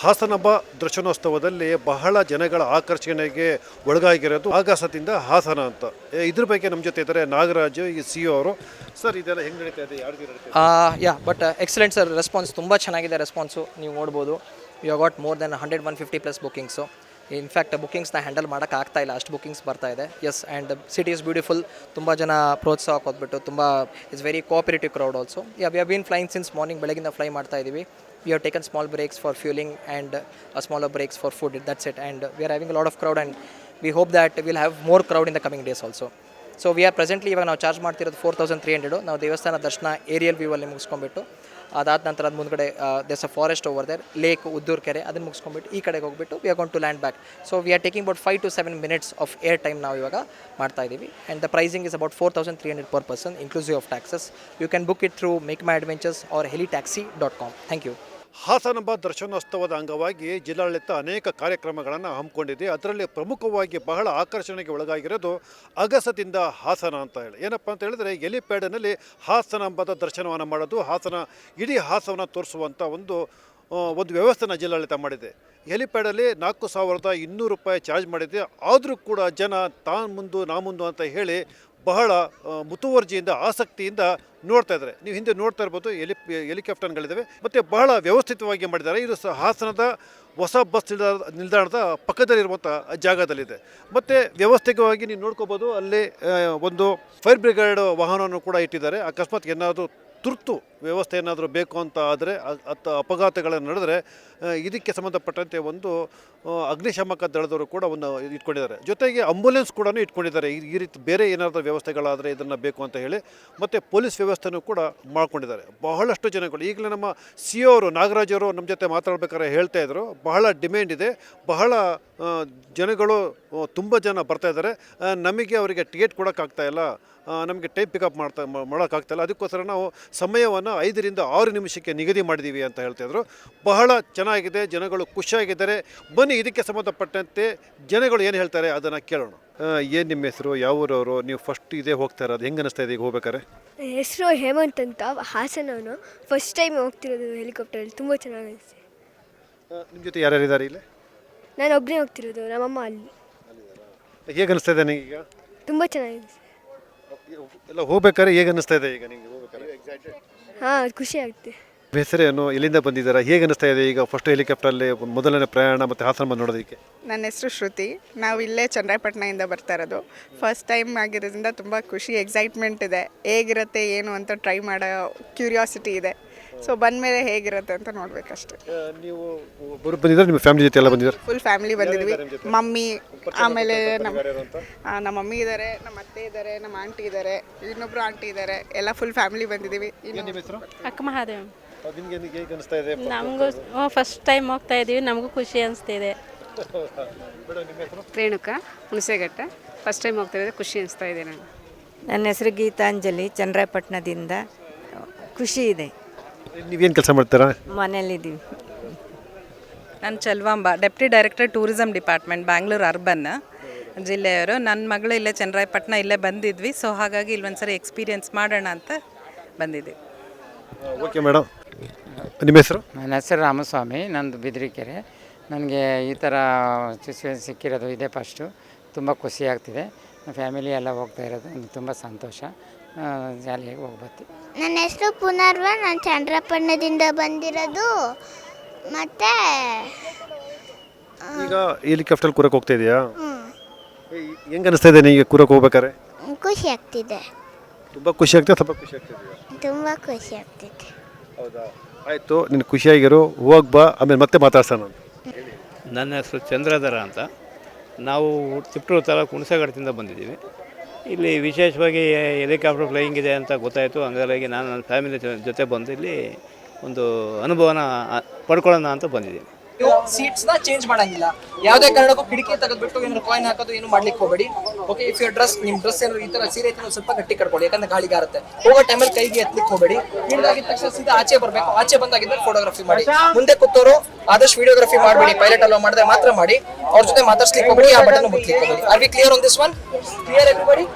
ಹಾಸನಬ್ಬ ದರ್ಶನೋತ್ಸವದಲ್ಲಿ ಬಹಳ ಜನಗಳ ಆಕರ್ಷಣೆಗೆ ಒಳಗಾಗಿರೋದು ಆಗಸದಿಂದ ಹಾಸನ ಅಂತ. ಇದ್ರ ಬಗ್ಗೆ ನಮ್ಮ ಜೊತೆ ಇದ್ದಾರೆ ನಾಗರಾಜ್, ಈ ಸಿ ಅವರು. ಸರ್, ಇದೆಲ್ಲ ಹೆಂಗೆ ನಡೀತಾ ಇದೆ? Yeah, but excellent sir, response ತುಂಬ ಚೆನ್ನಾಗಿದೆ ರೆಸ್ಪಾನ್ಸು. ನೀವು ನೋಡ್ಬೋದು, you got more then hundred one fifty plus bookings. In fact ಬುಕಿಂಗ್ಸ್ನ handle ಮಾಡೋಕೆ ಆಗ್ತಾ ಇಲ್ಲ, ಅಷ್ಟು ಬುಕಿಂಗ್ಸ್ ಬರ್ತಾ ಇದೆ. Yes and city is beautiful ತುಂಬ ಜನ ಪ್ರೋತ್ಸಾಹ ಕೊಟ್ಬಿಟ್ಟು ತುಂಬ is very cooperative crowd also we been flying since morning ಬೆಳಗಿಂದ ಫ್ಲೈ ಮಾಡ್ತಾ ಇದ್ದೀವಿ we have taken small breaks for fueling and smaller breaks for food that's it and are having a lot of crowd and we hope that we'll have more crowd in the coming days also so we are presently ಇವಾಗ ನಾವು charge ಮಾಡ್ತಿರೋದು four thousand three hundred ನಾವು ದೇವಸ್ಥಾನ ದರ್ಶನ aerial ವ್ಯೂವಲ್ಲಿ ಮುಗಿಸ್ಕೊಂಡ್ಬಿಟ್ಟು, ಅದಾದ ನಂತರ ಅದು ಮುಂದ್ಗಡೆ there's a forest over there lake Uddur ಕೆರೆ ಅದನ್ನು ಮುಗಿಸ್ಕೊಂಡ್ಬಿಟ್ಟು ಈ ಕಡೆಗೆ ಹೋಗ್ಬಿಟ್ಟು we are gone to land back so we are taking about five to seven minutes of air time ನಾವು ಇವಾಗ ಮಾಡ್ತಾ ಇದ್ದೀವಿ and the pricing is about four thousand three hundred per person inclusive of taxes you can book it through make my adventures or heli taxi dot com thank you Hasanamba ದರ್ಶನೋತ್ಸವದ ಅಂಗವಾಗಿ ಜಿಲ್ಲಾಡಳಿತ ಅನೇಕ ಕಾರ್ಯಕ್ರಮಗಳನ್ನು ಹಮ್ಮಿಕೊಂಡಿದೆ. ಅದರಲ್ಲಿ ಪ್ರಮುಖವಾಗಿ ಬಹಳ ಆಕರ್ಷಣೆಗೆ ಒಳಗಾಗಿರೋದು ಅಗಸದಿಂದ ಹಾಸನ ಅಂತ ಹೇಳಿ. ಏನಪ್ಪ ಅಂತ ಹೇಳಿದ್ರೆ ಎಲಿಪ್ಯಾಡ್ನಲ್ಲಿ ಹಾಸನ ಹಬ್ಬದ ದರ್ಶನವನ್ನು ಮಾಡೋದು, ಹಾಸನ ಇಡೀ ಹಾಸನ ತೋರಿಸುವಂಥ ಒಂದು ಒಂದು ವ್ಯವಸ್ಥೆನ ಜಿಲ್ಲಾಡಳಿತ ಮಾಡಿದೆ. ಹೆಲಿಪ್ಯಾಡಲ್ಲಿ ನಾಲ್ಕು ಸಾವಿರದ ಇನ್ನೂರು ರೂಪಾಯಿ ಚಾರ್ಜ್ ಮಾಡಿದೆ. ಆದರೂ ಕೂಡ ಜನ ತಾನು ಮುಂದು ನಾ ಮುಂದು ಅಂತ ಹೇಳಿ ಬಹಳ ಮುತುವರ್ಜಿಯಿಂದ, ಆಸಕ್ತಿಯಿಂದ ನೋಡ್ತಾ ಇದ್ದಾರೆ. ನೀವು ಹಿಂದೆ ನೋಡ್ತಾ ಇರ್ಬೋದು ಎಲಿ ಹೆಲಿಕಾಪ್ಟರ್ಗಳಿದ್ದಾವೆ ಮತ್ತು ಬಹಳ ವ್ಯವಸ್ಥಿತವಾಗಿ ಮಾಡಿದ್ದಾರೆ. ಇದು ಸಹ ಹಾಸನದ ಹೊಸ ಬಸ್ ನಿಲ್ದಾಣ, ನಿಲ್ದಾಣದ ಪಕ್ಕದಲ್ಲಿರುವಂಥ ಜಾಗದಲ್ಲಿದೆ. ಮತ್ತು ವ್ಯವಸ್ಥಿತವಾಗಿ ನೀವು ನೋಡ್ಕೋಬೋದು, ಅಲ್ಲಿ ಒಂದು ಫೈರ್ ಬ್ರಿಗೇಡ್ ವಾಹನವನ್ನು ಕೂಡ ಇಟ್ಟಿದ್ದಾರೆ. ಅಕಸ್ಮಾತ್ ಏನಾದರೂ ತುರ್ತು ವ್ಯವಸ್ಥೆ ಏನಾದರೂ ಬೇಕು ಅಂತ ಆದರೆ ಅತ್ತ ಅಪಘಾತಗಳನ್ನು ನಡೆದರೆ ಇದಕ್ಕೆ ಸಂಬಂಧಪಟ್ಟಂತೆ ಒಂದು ಅಗ್ನಿಶಾಮಕ ದಳದವರು ಕೂಡ ಒಂದು ಇಟ್ಕೊಂಡಿದ್ದಾರೆ. ಜೊತೆಗೆ ಆಂಬುಲೆನ್ಸ್ ಕೂಡ ಇಟ್ಕೊಂಡಿದ್ದಾರೆ. ಈ ರೀತಿ ಬೇರೆ ಏನಾದರೂ ವ್ಯವಸ್ಥೆಗಳಾದರೆ ಇದನ್ನು ಬೇಕು ಅಂತ ಹೇಳಿ ಮತ್ತು ಪೊಲೀಸ್ ವ್ಯವಸ್ಥೆನೂ ಕೂಡ ಮಾಡ್ಕೊಂಡಿದ್ದಾರೆ. ಬಹಳಷ್ಟು ಜನಗಳು, ಈಗಲೇ ನಮ್ಮ ಸಿ ಅವರು, ನಾಗರಾಜ್ ಅವರು ನಮ್ಮ ಜೊತೆ ಮಾತಾಡ್ಬೇಕಾದ್ರೆ ಹೇಳ್ತಾ ಇದ್ದರು ಬಹಳ ಡಿಮ್ಯಾಂಡ್ ಇದೆ, ಬಹಳ ಜನಗಳು ತುಂಬ ಜನ ಬರ್ತಾ ಇದ್ದಾರೆ. ನಮಗೆ ಅವರಿಗೆ ಟಿಕೆಟ್ ಕೊಡೋಕ್ಕಾಗ್ತಾಯಿಲ್ಲ ನಮಗೆ ಟೈಮ್ ಪಿಕಪ್ ಮಾಡ್ತಾ ಮಾಡೋಕ್ಕಾಗ್ತಾಯಿಲ್ಲ ಅದಕ್ಕೋಸ್ಕರ ನಾವು ಸಮಯವನ್ನು ಐದರಿಂದ ಆರು ನಿಮಿಷಕ್ಕೆ ನಿಗದಿ ಮಾಡಿದ್ದೀವಿ ಅಂತ ಹೇಳ್ತಾಯಿದ್ರು ಬಹಳ ಚೆನ್ನಾಗಿದೆ ಜನಗಳು ಖುಷಿಯಾಗಿದ್ದಾರೆ. ಬನ್ನಿ ಇದಕ್ಕೆ ಸಂಬಂಧಪಟ್ಟಂತೆ ಜನಗಳು ಏನು ಹೇಳ್ತಾರೆ ಅದನ್ನು ಕೇಳೋಣ. ಏನು ನಿಮ್ಮ ಹೆಸರು ಯಾವ ಊರವರು ನೀವು ಫಸ್ಟ್ ಇದೇ ಹೋಗ್ತಾ ಇರೋದು ಹೆಂಗೆ ಅನಿಸ್ತಾ ಇದೆ ಈಗ ಹೋಗ್ಬೇಕಾರೆ ಹೆಸರು ಹೇಮಂತ್ ಅಂತ ಹಾಸನವನು ಫಸ್ಟ್ ಟೈಮ್ ಹೋಗ್ತಿರೋದು ಹೆಲಿಕಾಪ್ಟರಲ್ಲಿ ತುಂಬ ಚೆನ್ನಾಗಿ ಅನಿಸ್ತು ನಿಮ್ಮ ಜೊತೆ ಯಾರ್ಯಾರಿದ್ದಾರೆ ಇಲ್ಲಿ? ನಾನು ಒಬ್ಬನೇ ಹೋಗ್ತಿರೋದು ನಮ್ಮಮ್ಮ ಅಲ್ಲಿ. ಹೇಗೆ ಅನಿಸ್ತಾ ಇದೆ ನನಗೀಗ ತುಂಬ ಚೆನ್ನಾಗಿದೆ ಎಲ್ಲ ಹೋಗ್ಬೇಕಾದ್ರೆ ಹೇಗೆ ಅನಿಸ್ತಾ ಇದೆ ಈಗ ನಿಮಗೆ ಹೋಗ್ಬೇಕಾದ್ರೆ? ಹಾಂ ಖುಷಿ ಆಗುತ್ತೆ ಹೆಸರೇನು ಎಲ್ಲಿಂದ ಬಂದಿದ್ದೀರಾ? ಹೇಗೆ ಅನಿಸ್ತಾ ಇದೆ ಈಗ ಫಸ್ಟ್ ಹೆಲಿಕಾಪ್ಟರಲ್ಲಿ ಮೊದಲನೇ ಪ್ರಯಾಣ ಮತ್ತು ಹಾಸನ ಬಂದು ನೋಡೋದಕ್ಕೆ? ನನ್ನ ಹೆಸರು ಶ್ರುತಿ. ನಾವು ಇಲ್ಲೇ ಚನ್ನರಾಯಪಟ್ಟಣದಿಂದ ಬರ್ತಾ ಇರೋದು. ಫಸ್ಟ್ ಟೈಮ್ ಆಗಿರೋದ್ರಿಂದ ತುಂಬ ಖುಷಿ ಎಕ್ಸೈಟ್ಮೆಂಟ್ ಇದೆ. ಹೇಗಿರುತ್ತೆ ಏನು ಅಂತ ಟ್ರೈ ಮಾಡೋ ಕ್ಯೂರಿಯಾಸಿಟಿ ಇದೆ. ಸೊ ಬಂದ ಮೇಲೆ ಹೇಗಿರುತ್ತೆ ಅಂತ ನೋಡ್ಬೇಕಷ್ಟೆ. ನೀವು ಒಬ್ಬರು ಬಂದಿದ್ದಾರೆ ನಿಮ್ಮ ಫ್ಯಾಮಿಲಿ ಜೊತೆ ಎಲ್ಲ ಬಂದಿದ್ದಾರೆ ಫುಲ್ ಫ್ಯಾಮಿಲಿ ಬಂದಿದ್ವಿ. ಮಮ್ಮಿ ಆಮೇಲೆ ನಮ್ಮ ಆ, ನಮ್ಮ ಮಮ್ಮಿ ಇದ್ದಾರೆ ನಮ್ಮ ಅತ್ತೆ ಇದ್ದಾರೆ ನಮ್ಮ ಆಂಟಿ ಇದ್ದಾರೆ ಇನ್ನೊಬ್ರು ಆಂಟಿ ಇದ್ದಾರೆ ಎಲ್ಲ ಫುಲ್ ಫ್ಯಾಮಿಲಿ ಬಂದಿದ್ದೀವಿ. ಇನ್ನು ಅಕ್ಕ ಮಹಾದೇವ್. ನಿಮಗೆ ಹೇಗೆ ಅನಿಸ್ತಾ ಇದೆ? ನಮಗೂ ಫಸ್ಟ್ ಟೈಮ್ ಹೋಗ್ತಾ ಇದ್ದೀವಿ ನಮಗೂ ಖುಷಿ ಅನಿಸ್ತಿದೆ ರೇಣುಕಾ ಹುಣಸೆಘಟ್ಟ. ಫಸ್ಟ್ ಟೈಮ್ ಹೋಗ್ತಾ ಹೋಗ್ತಿರೋದು ಖುಷಿ ಅನಿಸ್ತಾ ಇದೆ ನನಗೆ. ನನ್ನ ಹೆಸರು ಗೀತಾಂಜಲಿ ಚಂದ್ರಪಟ್ಟಣದಿಂದ ಖುಷಿ ಇದೆ. ನೀವೇನು ಕೆಲಸ ಮಾಡ್ತೀರಾ? ಮನೇಲಿದ್ದೀವಿ ನಾನು Chalvamba deputy director tourism department Bangalore urban ಜಿಲ್ಲೆಯವರು. ನನ್ನ ಮಗಳು ಇಲ್ಲೇ ಚನ್ನರಾಯಪಟ್ಟಣ ಇಲ್ಲೇ ಬಂದಿದ್ವಿ. ಸೊ ಹಾಗಾಗಿ ಇಲ್ಲಿ ಒಂದ್ಸರಿ ಎಕ್ಸ್ಪೀರಿಯನ್ಸ್ ಮಾಡೋಣ ಅಂತ ಬಂದಿದ್ವಿ. ಓಕೆ ಮೇಡಮ್ ನಿಮ್ಮ ಹೆಸರು? ನನ್ನ ಹೆಸರು ರಾಮಸ್ವಾಮಿ. ನಂದು ಬಿದ್ರಿಕೆರೆ. ನನಗೆ ಈ ಥರ ಸಿಚುವೇಶನ್ ಸಿಕ್ಕಿರೋದು ಇದೇ ಫಸ್ಟು ತುಂಬ ಖುಷಿಯಾಗ್ತಿದೆ ಫ್ಯಾಮಿಲಿ ಎಲ್ಲ ಹೋಗ್ತಾ ಇರೋದು. ನನಗೆ ತುಂಬ ಸಂತೋಷ. ಜಾಲಿಯಾಗಿ ಹೋಗ್ಬತ್ತಿ. ನನ್ನ ಹೆಸರು ಪುನರ್ವ ನಾನು ಚಂದ್ರಪಣ್ಣದಿಂದ ಬಂದಿರೋದು. ಮತ್ತೆ ಈಗ ಹೆಲಿಕಾಪ್ಟರ್ ಕೂರಕ್ಕೆ ಹೋಗ್ತಾ ಇದೆಯಾ? ಹೆಂಗೆ ಅನಿಸ್ತಾ ಇದೆ ನಿಮಗೆ ಕೂರಕ್ಕೆ ಹೋಗ್ಬೇಕಾರೆ ಖುಷಿ ಆಗ್ತಿದೆ. ತುಂಬ ಖುಷಿ ಆಗ್ತದೆ ಸ್ವಲ್ಪ ಖುಷಿ ಆಗ್ತಿದೆಯಾ ತುಂಬ ಖುಷಿ ಆಗ್ತಿದೆ. ಹೌದಾ? ಆಯಿತು ನೀನು ಖುಷಿಯಾಗಿರು ಹೋಗಿ ಬಾ ಆಮೇಲೆ ಮತ್ತೆ ಮಾತಾಡ್ಸೋಣ ಅಂತ. ನನ್ನ ಹೆಸರು ಚಂದ್ರಧರ ಅಂತ. ನಾವು ತಿಪ್ಟೂರು ತಾಲೂಕು ಹುಣಸೆಘಟ್ಟದಿಂದ ಬಂದಿದ್ದೀವಿ. ಇಲ್ಲಿ ವಿಶೇಷವಾಗಿ ಹೆಲಿಕಾಪ್ಟರ್ ಫ್ಲೈಯಿಂಗ್ ಇದೆ ಅಂತ ಗೊತ್ತಾಯಿತು. ಹಂಗಾಗಿ ನಾನು ನನ್ನ ಫ್ಯಾಮಿಲಿ ಜೊತೆ ಬಂದು ಇಲ್ಲಿ ಒಂದು ಅನುಭವನ ಪಡ್ಕೊಳ್ಳೋಣ ಅಂತ ಬಂದಿದ್ದೀನಿ. ನೀವು ನ ಚೇಂಜ್ ಮಾಡಂಗಿಲ್ಲ. ಯಾವುದೇ ಕಾರಣಕ್ಕೂ ಕಿಟಕಿ ತೆಗೆದ್ಬಿಟ್ಟು ಏನಾದ್ರು ಕಾಯಿನ್ ಹಾಕೋದು ಏನು ಮಾಡ್ಲಿಕ್ಕೆ ಹೋಗಬೇಡಿ. ಓಕೆ ಇಫ್ ಯರ್ ಡ್ರೆಸ್ ನಿಮ್ ಡ್ರೆಸ್ ಏನಾದ್ರು ಈ ತರ ಸೀರೆ ಐತೆ ಸ್ವಲ್ಪ ಗಟ್ಟಿ ಕಟ್ಕೊಳ್ಳಿ, ಯಾಕಂದ್ರೆ ಗಾಳಿ ಆರುತ್ತೆ ಹೋಗೋ ಟೈಮಲ್ಲಿ ಕೈಗೆ ಎತ್ತಲಿಕ್ಕೆ ಹೋಗಬೇಡಿ. ಹಿಡಿದಾಗಿದ ತಕ್ಷಣ ಸೀದಾ ಆಚೆ ಬರಬೇಕು. ಆಚೆ ಬಂದಾಗಿದ್ಮೇಲೆ ಫೋಟೋಗ್ರಫಿ ಮಾಡಿ. ಮುಂದೆ ಕೂತೋರು ಆದಷ್ಟು ವಿಡಿಯೋಗ್ರಫಿ ಮಾಡಬೇಡಿ. ಪೈಲಟ್ ಅಲೋ ಮಾಡಿದ್ರೆ ಮಾತ್ರ ಮಾಡಿ. ಅವ್ರ ಜೊತೆ ಮಾತಾಡ್ಸ್ಲಿಕ್ಕೆ ಹೋಗಬೇಡಿ. ಆ ಬಟನ್ ಮುಟ್ಲಿಕ್ಕೆ ಹೋಗಬೇಡಿ. Are we clear on this one clear everybody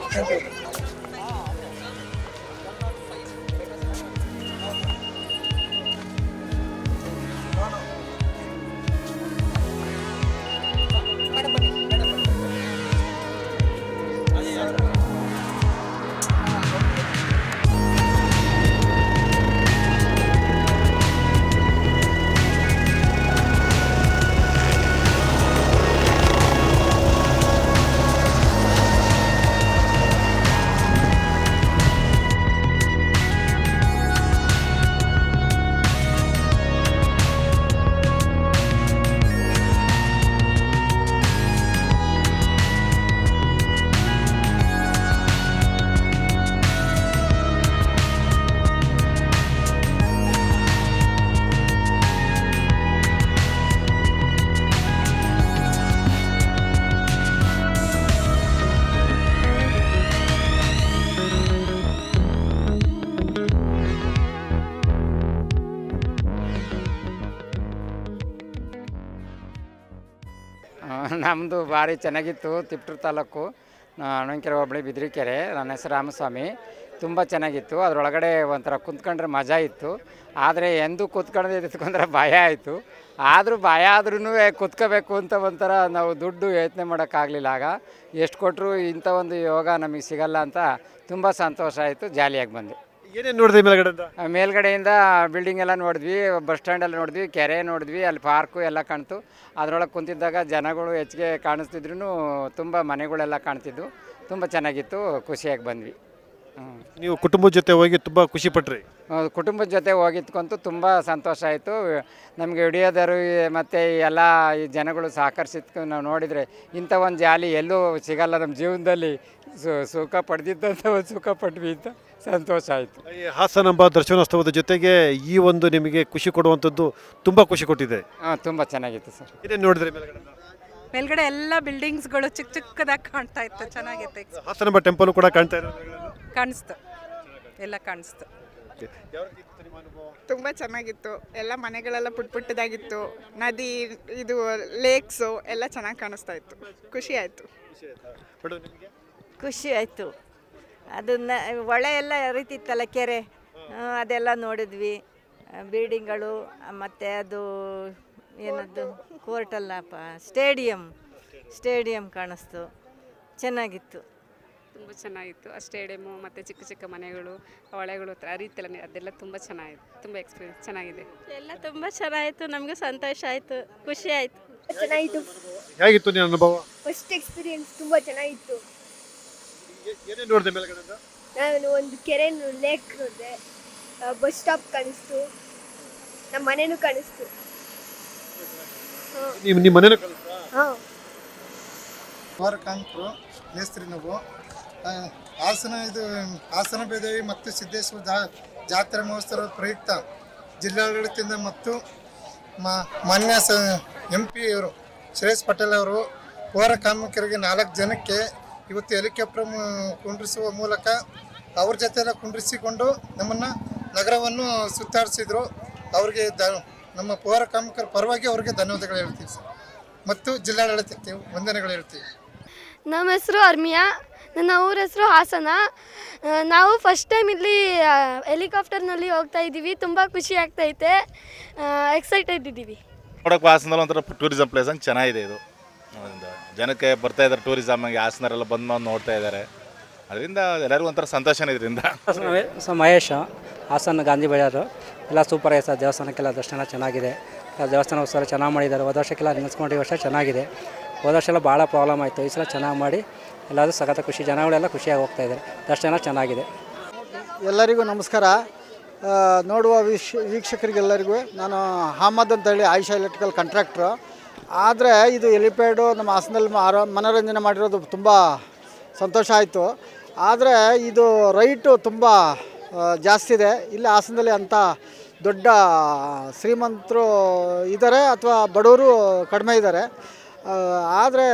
ನಮ್ಮದು ಭಾರಿ ಚೆನ್ನಾಗಿತ್ತು ತಿಪ್ಟೂರು ತಾಲೂಕು ಅಣಂಕೆರೆ ಹೋಬಳಿ ಬಿದ್ರಿಕೆರೆ, ನನ್ನ ಹೆಸರು ರಾಮಸ್ವಾಮಿ. ತುಂಬ ಚೆನ್ನಾಗಿತ್ತು. ಅದರೊಳಗಡೆ ಒಂಥರ ಕುಂತ್ಕೊಂಡ್ರೆ ಮಜಾ ಇತ್ತು. ಆದರೆ ಎಂದು ಕೂತ್ಕೊಂಡ್ರೆ ಎತ್ಕೊಂಡ್ರೆ ಭಯ ಆಯಿತು. ಆದರೂ ಭಯ ಆದ್ರೂ ಕುತ್ಕೋಬೇಕು ಅಂತ ಒಂಥರ ನಾವು ದುಡ್ಡು ಯೋಚನೆ ಮಾಡೋಕ್ಕಾಗಲಿಲ್ಲ ಆಗ. ಎಷ್ಟು ಕೊಟ್ಟರು ಇಂಥ ಒಂದು ಯೋಗ ನಮಗೆ ಸಿಗಲ್ಲ ಅಂತ ತುಂಬ ಸಂತೋಷ ಆಯಿತು. ಜಾಲಿಯಾಗಿ ಬಂದ್ವಿ ಏನೇನು ಮೇಲ್ಗಡೆ ಮೇಲ್ಗಡೆಯಿಂದ? ಆ ಮೇಲ್ಗಡೆಯಿಂದ ಬಿಲ್ಡಿಂಗ್ ಎಲ್ಲ ನೋಡಿದ್ವಿ ಬಸ್ ಸ್ಟ್ಯಾಂಡ್ ಎಲ್ಲ ನೋಡಿದ್ವಿ ಕೆರೆ ನೋಡಿದ್ವಿ ಅಲ್ಲಿ ಪಾರ್ಕು ಎಲ್ಲ ಕಾಣ್ತು. ಅದರೊಳಗೆ ಕುಂತಿದ್ದಾಗ ಜನಗಳು ಹೆಚ್ಚಿಗೆ ಕಾಣಿಸ್ತಿದ್ರು ತುಂಬ ಮನೆಗಳೆಲ್ಲ ಕಾಣ್ತಿದ್ವು. ತುಂಬ ಚೆನ್ನಾಗಿತ್ತು ಖುಷಿಯಾಗಿ ಬಂದ್ವಿ. ನೀವು ಕುಟುಂಬದ ಜೊತೆ ಹೋಗಿ ತುಂಬ ಖುಷಿ ಪಟ್ರಿ. ಕುಟುಂಬದ ಜೊತೆ ಹೋಗಿದ್ಕೊಂತೂ ತುಂಬ ಸಂತೋಷ ಆಯಿತು. ನಮಗೆ ಹಿಡಿಯೋದರು ಮತ್ತು ಎಲ್ಲ ಈ ಜನಗಳು ಸಹಕರಿಸಿದ್ಕು ನಾವು ನೋಡಿದರೆ ಇಂಥ ಒಂದು ಜಾಲಿ ಎಲ್ಲೂ ಸಿಗಲ್ಲ ನಮ್ಮ ಜೀವನದಲ್ಲಿ. ಸು- ಸುಖ ಪಡೆದಿದ್ದಂಥ ಒಂದು ಸುಖ ಪಟ್ವಿ ಅಂತ ಸಂತೋಷ ಆಯಿತು. ಈ ಹಾಸನಾಂಬ ದರ್ಶನೋತ್ಸವದ ಜೊತೆಗೆ ಈ ಒಂದು ನಿಮಗೆ ಖುಷಿ ಕೊಡುವಂಥದ್ದು ತುಂಬ ಖುಷಿ ಕೊಟ್ಟಿದೆ. ಹಾಂ ತುಂಬ ಚೆನ್ನಾಗಿತ್ತು ಸರ್. ಇದೇ ನೋಡಿದ್ರೆ ಮೇಲ್ಗಡೆ? ಎಲ್ಲ ಬಿಲ್ಡಿಂಗ್ಸ್ಗಳು ಚಿಕ್ಕ ಚಿಕ್ಕದಾಗಿ ಕಾಣ್ತಾ ಇತ್ತು ಚೆನ್ನಾಗಿತ್ತು. ಹಾಸನಾಂಬ ಟೆಂಪಲ್ ಕೂಡ ಕಾಣ್ತಾ ಇರೋದು. ಕಾಣಿಸ್ತು. ಎಲ್ಲ ಕಾಣಿಸ್ತು. ಅನುಭವ? ತುಂಬ ಚೆನ್ನಾಗಿತ್ತು. ಎಲ್ಲ ಮನೆಗಳೆಲ್ಲ ಪುಟ್ ಪುಟ್ಟದಾಗಿತ್ತು. ನದಿ ಇದು ಲೇಕ್ಸು ಎಲ್ಲ ಚೆನ್ನಾಗಿ ಕಾಣಿಸ್ತಾ ಇತ್ತು. ಖುಷಿ ಆಯಿತು. ಖುಷಿ ಆಯ್ತಾ? ಮೇಡಮ್ ನಿಮಗೆ? ಖುಷಿ ಆಯಿತು. ಅದನ್ನ ಒಳೆ ಎಲ್ಲ ಅರಿತಿತ್ತಲ್ಲ ಕೆರೆ? ಅದೆಲ್ಲ ನೋಡಿದ್ವಿ. ಬಿಲ್ಡಿಂಗ್ಗಳು ಮತ್ತು ಅದು ಏನದು? ಕೋರ್ಟ್. ಅಲ್ಲಪ್ಪ ಸ್ಟೇಡಿಯಂ. ಸ್ಟೇಡಿಯಂ ಕಾಣಿಸ್ತು. ಚೆನ್ನಾಗಿತ್ತು. ತುಂಬ ಚೆನ್ನಾಗಿತ್ತು. ಆ ಸ್ಟೇಡಿಯಮ್ಮು ಮತ್ತು ಚಿಕ್ಕ ಚಿಕ್ಕ ಮನೆಗಳು ಹೊಳೆಗಳು ಹತ್ರ ಹರಿಯುತ್ತಲ್ಲ ನೀರು, ಅದೆಲ್ಲ ತುಂಬ ಚೆನ್ನಾಗಿತ್ತು ತುಂಬ ಎಕ್ಸ್ಪೀರಿಯನ್ಸ್ ಚೆನ್ನಾಗಿದೆ. ಎಲ್ಲ ತುಂಬ ಚೆನ್ನಾಗಿತ್ತು ನಮಗೆ ಸಂತೋಷ ಆಯಿತು ಖುಷಿ ಆಯಿತು. ಚೆನ್ನಾಗಿತ್ತು. ಹೇಗಿತ್ತು ನಿನ್ನ ಅನುಭವ? ಫಸ್ಟ್ ಎಕ್ಸ್ಪೀರಿಯನ್ಸ್ ತುಂಬ ಚೆನ್ನಾಗಿತ್ತು. ಏನೇನು ನೋಡಿದೆ ಮೇಲ್ಗಡೆಯಿಂದ? ನಾನು ಒಂದು ಕೆರೆ ಲೇಕ್ ನೋಡಿದೆ ಬಸ್ ಸ್ಟಾಪ್ ಕಾಣಿಸ್ತು ನಮ್ಮ ಮನೆನೂ ಕಾಣಿಸ್ತು. ನಿಮ್ಮ ನಿಮ್ಮ ಮನೇನೂ ಕಲಿತಾ ಹಾಂ ಕುಮಾರಕಾಂತರು ಮೇಸ್ತ್ರಿ ನಾವು. ಆ, ಹಾಸನ ಇದು, ಹಾಸನ ಬೇದೇವಿ ಮತ್ತು ಸಿದ್ದೇಶ್ವರ ಜಾ, ಜಾತ್ರೆ ಮಹೋತ್ಸವದ ಪ್ರಯುಕ್ತ ಜಿಲ್ಲಾಡಳಿತದಿಂದ ಮತ್ತು ಮಾನ್ಯ ಸ, ಎಂ ಪಿ ಅವರು, ಶ್ರೇಯಸ್ ಪಟೇಲ್ ಅವರು ಪೌರ ಕಾರ್ಮಿಕರಿಗೆ ನಾಲ್ಕು ಜನಕ್ಕೆ ಇವತ್ತು ಹೆಲಿಕಾಪ್ಟರ್ ಕುಂಡ್ರಿಸುವ ಮೂಲಕ ಅವ್ರ ಜೊತೆ ಎಲ್ಲ ಕುಂಡ್ರಿಸಿಕೊಂಡು ನಮ್ಮನ್ನು ನಗರವನ್ನು ಸುತ್ತಾಡಿಸಿದ್ರು. ಅವ್ರಿಗೆ ದ, ನಮ್ಮ ಪೌರ ಕಾರ್ಮಿಕರ ಪರವಾಗಿ ಅವ್ರಿಗೆ ಧನ್ಯವಾದಗಳು ಹೇಳ್ತೀವಿ ಸರ್. ಮತ್ತು ಜಿಲ್ಲಾಡಳಿತಕ್ಕೆ ವಂದನೆಗಳು ಹೇಳ್ತೀವಿ. ನಮ್ಮ ಹೆಸರು ಅರ್ಮಿಯಾ. ನನ್ನ ಊರ ಹೆಸರು ಹಾಸನ. ನಾವು ಫಸ್ಟ್ ಟೈಮ್ ಇಲ್ಲಿ ಹೆಲಿಕಾಪ್ಟರ್ನಲ್ಲಿ ಹೋಗ್ತಾ ಇದ್ದೀವಿ. ತುಂಬ ಖುಷಿ ಆಗ್ತೈತೆ. ಎಕ್ಸೈಟೆಡ್ ಇದ್ದೀವಿ. ನೋಡೋಕೆ ಹಾಸನಲ್ಲಿ ಒಂಥರ ಟೂರಿಸಮ್ ಪ್ಲೇಸ್ ಅಂತ ಚೆನ್ನಾಗಿದೆ ಇದು. ಒಂದು ಜನಕ್ಕೆ ಬರ್ತಾ ಇದ್ದಾರೆ ಟೂರಿಸಮ್ ಹಾಗೆ ಹಾಸನರೆಲ್ಲ ಬಂದು ಬಂದು ನೋಡ್ತಾ ಇದ್ದಾರೆ. ಅದರಿಂದ ಎಲ್ಲರಿಗೂ ಒಂಥರ ಸಂತೋಷ ಇದರಿಂದ. ಸೊ ಮಹೇಶ ಹಾಸನ ಗಾಂಧಿ ಬಜಾರು ಎಲ್ಲ ಸೂಪರ್ ಆಗಿದೆ ಸರ್. ದೇವಸ್ಥಾನಕ್ಕೆಲ್ಲ ದರ್ಶನ ಚೆನ್ನಾಗಿದೆ. ದೇವಸ್ಥಾನ ಉತ್ಸವ ಚೆನ್ನಾಗಿ ಮಾಡಿದ್ದಾರೆ. ಹೋದ ವರ್ಷಕ್ಕೆಲ್ಲ ನೆನೆಸ್ಕೊಂಡು ಈ ವರ್ಷ ಚೆನ್ನಾಗಿದೆ. ಹೋದ ವರ್ಷ ಎಲ್ಲ ಭಾಳ ಪ್ರಾಬ್ಲಮ್ ಆಯಿತು. ಈ ಸಲ ಚೆನ್ನಾಗಿ ಮಾಡಿ ಎಲ್ಲರೂ ಸಖತ ಖುಷಿ. ಜನಗಳೆಲ್ಲ ಖುಷಿಯಾಗಿ ಹೋಗ್ತಾ ಇದ್ದಾರೆ. ದರ್ಶನ ಚೆನ್ನಾಗಿದೆ. ಎಲ್ಲರಿಗೂ ನಮಸ್ಕಾರ. ನೋಡುವ ವೀಕ್ಷ, ವೀಕ್ಷಕರಿಗೆಲ್ಲರಿಗೂ ನಾನು ಅಹಮದ್ ಅಂತೇಳಿ ಆಯುಷಾ ಎಲೆಕ್ಟ್ರಿಕಲ್ ಕಾಂಟ್ರಾಕ್ಟ್ರು. ಆದರೆ ಇದು ಎಲಿಪ್ಯಾಡು ನಮ್ಮ ಹಾಸನದಲ್ಲಿ ಆರೋ ಮನೋರಂಜನೆ ಮಾಡಿರೋದು ತುಂಬ ಸಂತೋಷ ಆಯಿತು. ಆದರೆ ಇದು ರೈಟು ತುಂಬ ಜಾಸ್ತಿ ಇದೆ. ಇಲ್ಲಿ ಹಾಸನದಲ್ಲಿ ಅಂಥ ದೊಡ್ಡ ಶ್ರೀಮಂತರು ಇದ್ದಾರೆ ಅಥವಾ ಬಡವರು ಕಡಿಮೆ ಇದ್ದಾರೆ ಆದರೆ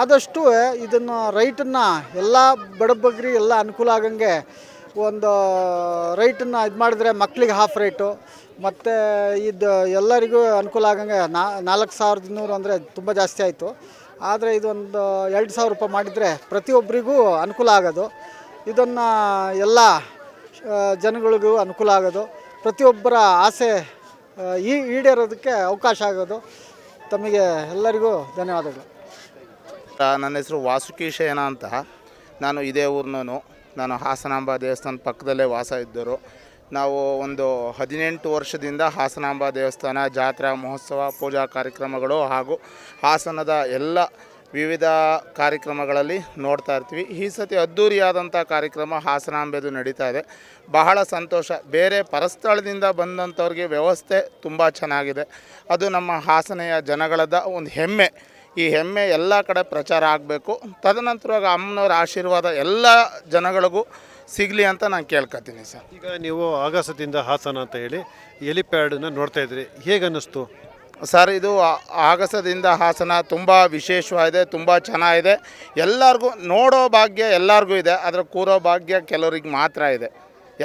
ಆದಷ್ಟು ಇದನ್ನು ರೈಟನ್ನು ಎಲ್ಲ ಬಡಬಗ್ರಿ ಎಲ್ಲ ಅನುಕೂಲ ಆಗಂಗೆ ಒಂದು ರೈಟನ್ನು ಇದು ಮಾಡಿದ್ರೆ ಮಕ್ಕಳಿಗೆ ಹಾಫ್ ರೇಟು ಮತ್ತು ಇದು ಎಲ್ಲರಿಗೂ ಅನುಕೂಲ ಆಗಂಗೆ ನಾಲ್ಕು ಸಾವಿರದ ಇನ್ನೂರು ಅಂದರೆ ತುಂಬ ಜಾಸ್ತಿ ಆಯಿತು. ಆದರೆ ಇದೊಂದು ಎರಡು ಸಾವಿರ ರೂಪಾಯಿ ಮಾಡಿದರೆ ಪ್ರತಿಯೊಬ್ಬರಿಗೂ ಅನುಕೂಲ ಆಗೋದು. ಇದನ್ನು ಎಲ್ಲ ಜನಗಳಿಗೂ ಅನುಕೂಲ ಆಗೋದು. ಪ್ರತಿಯೊಬ್ಬರ ಆಸೆ ಈ ಈಡೇರೋದಕ್ಕೆ ಅವಕಾಶ ಆಗೋದು. ತಮಗೆ ಎಲ್ಲರಿಗೂ ಧನ್ಯವಾದಗಳು. ನನ್ನ ಹೆಸರು ವಾಸುಕಿ ಶಯನ ಅಂತ. ನಾನು ಇದೇ ಊರಿನವನು. ನಾನು ಹಾಸನಾಂಬ ದೇವಸ್ಥಾನ ಪಕ್ಕದಲ್ಲೇ ವಾಸ ಇದ್ದರು ನಾವು ಒಂದು ಹದಿನೆಂಟು ವರ್ಷದಿಂದ ಹಾಸನಾಂಬ ದೇವಸ್ಥಾನ, ಜಾತ್ರಾ, ಮಹೋತ್ಸವ, ಪೂಜಾ ಕಾರ್ಯಕ್ರಮಗಳು ಹಾಗೂ ಹಾಸನದ ಎಲ್ಲ ವಿವಿಧ ಕಾರ್ಯಕ್ರಮಗಳಲ್ಲಿ ನೋಡ್ತಾ ಇರ್ತೀವಿ. ಈ ಸತಿ ಅದ್ಧೂರಿಯಾದಂಥ ಕಾರ್ಯಕ್ರಮ ಹಾಸನಾಂಬೆದು ನಡೀತಾ ಇದೆ. ಬಹಳ ಸಂತೋಷ. ಬೇರೆ ಪರಸ್ಥಳದಿಂದ ಬಂದಂಥವ್ರಿಗೆ ವ್ಯವಸ್ಥೆ ತುಂಬ ಚೆನ್ನಾಗಿದೆ. ಅದು ನಮ್ಮ ಹಾಸನೆಯ ಜನಗಳದ ಒಂದು ಹೆಮ್ಮೆ. ಈ ಹೆಮ್ಮೆ ಎಲ್ಲ ಕಡೆ ಪ್ರಚಾರ ಆಗಬೇಕು. ತದನಂತರವಾಗಿ ಅಮ್ಮನವ್ರ ಆಶೀರ್ವಾದ ಎಲ್ಲ ಜನಗಳಿಗೂ ಸಿಗಲಿ ಅಂತ ನಾನು ಕೇಳ್ಕೊತೀನಿ ಸರ್. ಈಗ ನೀವು ಆಗಸದಿಂದ ಹಾಸನ ಅಂತ ಹೇಳಿ ಎಲಿಪ್ಯಾಡನ್ನು ನೋಡ್ತಾ ಇದ್ರಿ ಹೇಗೆ ಅನ್ನಿಸ್ತು ಸರ್, ಇದು ಆಗಸದಿಂದ ಹಾಸನ ತುಂಬ ವಿಶೇಷವಾಗಿದೆ, ತುಂಬ ಚೆನ್ನಾಗಿದೆ. ಎಲ್ಲರಿಗೂ ನೋಡೋ ಭಾಗ್ಯ ಎಲ್ಲರಿಗೂ ಇದೆ, ಆದರೆ ಕೂರೋ ಭಾಗ್ಯ ಕೆಲವರಿಗೆ ಮಾತ್ರ ಇದೆ.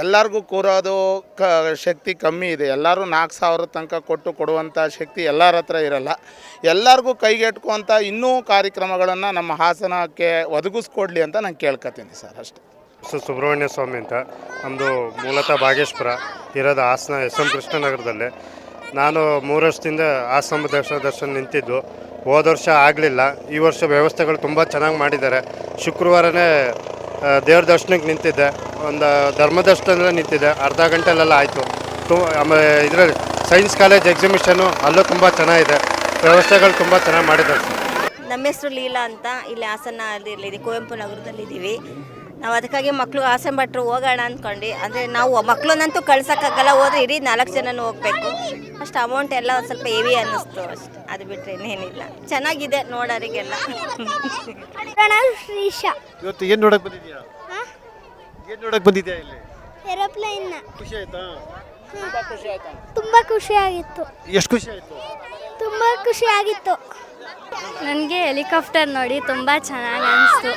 ಎಲ್ಲರಿಗೂ ಕೂರೋದು ಕ, ಶಕ್ತಿ ಕಮ್ಮಿ ಇದೆ. ಎಲ್ಲರೂ ನಾಲ್ಕು ಸಾವಿರ ತನಕ ಕೊಟ್ಟು ಕೊಡುವಂಥ ಶಕ್ತಿ ಎಲ್ಲರ ಹತ್ರ ಇರಲ್ಲ. ಎಲ್ಲರಿಗೂ ಕೈಗೆಟ್ಕುವಂಥ ಇನ್ನೂ ಕಾರ್ಯಕ್ರಮಗಳನ್ನು ನಮ್ಮ ಹಾಸನಕ್ಕೆ ಒದಗಿಸ್ಕೊಡ್ಲಿ ಅಂತ ನಾನು ಕೇಳ್ಕೊತೀನಿ ಸರ್, ಅಷ್ಟೇ. ಸು, ಸುಬ್ರಹ್ಮಣ್ಯ ಸ್ವಾಮಿ ಅಂತ ನಮ್ಮದು ಮೂಲತಃ ಭಾಗೇಶ್ವರ ಇರೋದು ಹಾಸನ ಎಸ್ ಎಂ ಕೃಷ್ಣನಗರದಲ್ಲಿ. ನಾನು ಮೂರು ವರ್ಷದಿಂದ ಆಶ್ರಮ ದರ್ಶನ ದರ್ಶನ ನಿಂತಿದ್ದು. ಹೋದ ವರ್ಷ ಆಗಲಿಲ್ಲ. ಈ ವರ್ಷ ವ್ಯವಸ್ಥೆಗಳು ತುಂಬ ಚೆನ್ನಾಗಿ ಮಾಡಿದ್ದಾರೆ. ಶುಕ್ರವಾರನೇ ದೇವ್ರ ದರ್ಶನಕ್ಕೆ ನಿಂತಿದ್ದೆ. ಒಂದು ಧರ್ಮ ದರ್ಶನದಲ್ಲೇ ನಿಂತಿದ್ದೆ. ಅರ್ಧ ಗಂಟೆಲೆಲ್ಲ ಆಯಿತು. ತು, ಆಮೇಲೆ ಇದರಲ್ಲಿ ಸೈನ್ಸ್ ಕಾಲೇಜ್ ಎಕ್ಸಿಬಿಷನು ಅಲ್ಲೂ ತುಂಬ ಚೆನ್ನಾಗಿದೆ. ವ್ಯವಸ್ಥೆಗಳು ತುಂಬ ಚೆನ್ನಾಗಿ ಮಾಡಿದ್ದಾರೆ. ನಮ್ಮ ಹೆಸರು ಲೀಲಾ ಅಂತ. ಇಲ್ಲಿ ಹಾಸನ ಕುವೆಂಪು ನಗರದಲ್ಲಿದ್ದೀವಿ. ನಾವು ಅದಕ್ಕಾಗಿ ಮಕ್ಕಳು ಆಸೆ ಭಟ್ರು ಹೋಗೋಣ ಅಂದ್ಕೊಂಡು ಅಂದರೆ ನಾವು ಮಕ್ಕಳನ್ನಂತೂ ಕಳ್ಸೋಕ್ಕಾಗಲ್ಲ ಹೋದ್ರೆ ಇಡೀ ನಾಲ್ಕು ಜನನೂ ಹೋಗ್ಬೇಕು. ಅಷ್ಟು ಅಮೌಂಟ್ ಎಲ್ಲ ಒಂದು ಸ್ವಲ್ಪ ಹೆವಿ ಅನ್ನಿಸ್ತು ಅಷ್ಟು. ಅದು ಬಿಟ್ಟರೆ ಇನ್ನೇನಿಲ್ಲ. ಚೆನ್ನಾಗಿದೆ ನೋಡೋರಿಗೆಲ್ಲ ಶ್ರೀಶಾ. ಇವತ್ತು ಏನು ನೋಡಕ್ಕೆ ಬಂದಿದ್ಯಾ ಏನು ನೋಡಕ್ಕೆ ಬಂದಿದ್ಯಾ ಇಲ್ಲಿ? ಏರೋಪ್ಲೇನ್. ಖುಷಿ ಆಯ್ತಾ? ತುಂಬಾ ಖುಷಿ ಆಗಿತ್ತು. ಎಷ್ಟು ಖುಷಿ ಆಯ್ತು? ತುಂಬಾ ಖುಷಿ ಆಗಿತ್ತು. ನನಗೆ ಹೆಲಿಕಾಪ್ಟರ್ ನೋಡಿ ತುಂಬಾ ಚೆನ್ನಾಗಿ ಅನಿಸ್ತು.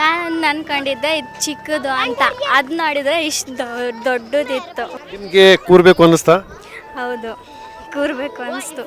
ನಾನು ಅನ್ಕೊಂಡಿದ್ದೆ ಇದು ಚಿಕ್ಕದು ಅಂತ. ಅದು ನೋಡಿದ್ರೆ ಇಷ್ಟು ದೊಡ್ಡದಿತ್ತು. ನಿಮಗೆ ಕೂರ್ಬೇಕು ಅನ್ನಿಸ್ತಾ? ಹೌದು. ಕೂರ್ಬೇಕು ಅನಿಸ್ತು